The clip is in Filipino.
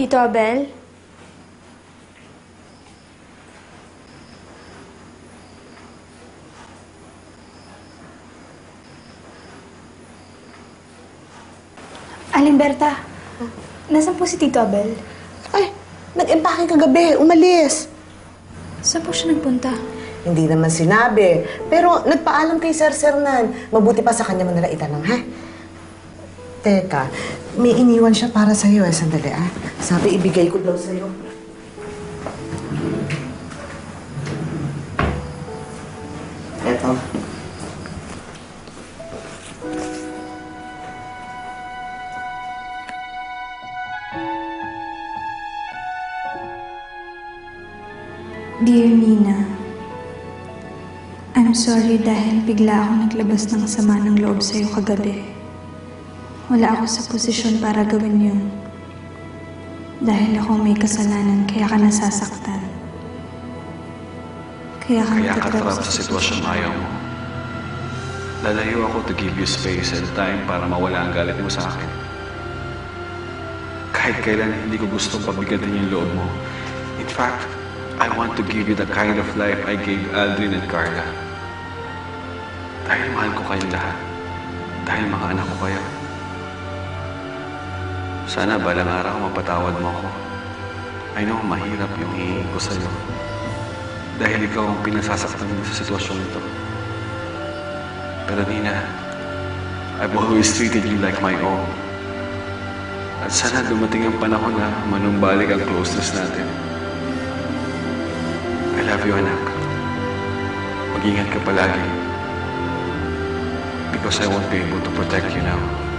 Tito Abel? Aling Berta, nasan po si Tito Abel? Ay, nag-empake kagabi. Umalis. Saan po siya nagpunta? Hindi naman sinabi. Pero nagpaalam kay Sir Sernan. Mabuti pa sa kanya man nila itanong, ha? Teka, may iniwan siya para sa'yo eh. Sandali, ah. Sabi, ibigay ko daw sa'yo. Eto. Dear Nina, I'm sorry dahil bigla ako naglabas ng sama ng loob sa'yo kagabi. Wala ako sa posisyon para gawin yun. Dahil ako may kasalanan kaya ka nasasaktan. Kaya ka Kaya ka nagtatrap trap sa sitwasyong ayaw mo. Lalayo ako to give you space and time para mawala ang galit mo sa akin. Kahit kailan hindi ko gustong pabigatin yung loob mo. In fact, I want to give you the kind of life I gave Aldrin and Carla. Dahil mahal ko kayong lahat. Dahil mga anak ko kayo. Sana balang araw mapatawad mo ako. I know mahirap yung hihingi ko sa'yo. Dahil ikaw ang pinasasaktan mo sa sitwasyon ito. Pero Nina, I've always treated you like my own. At sana dumating ang panahon na manumbalik ang closeness natin. I love you, anak. Mag-ingat ka palagi. Because I won't be able to protect you now.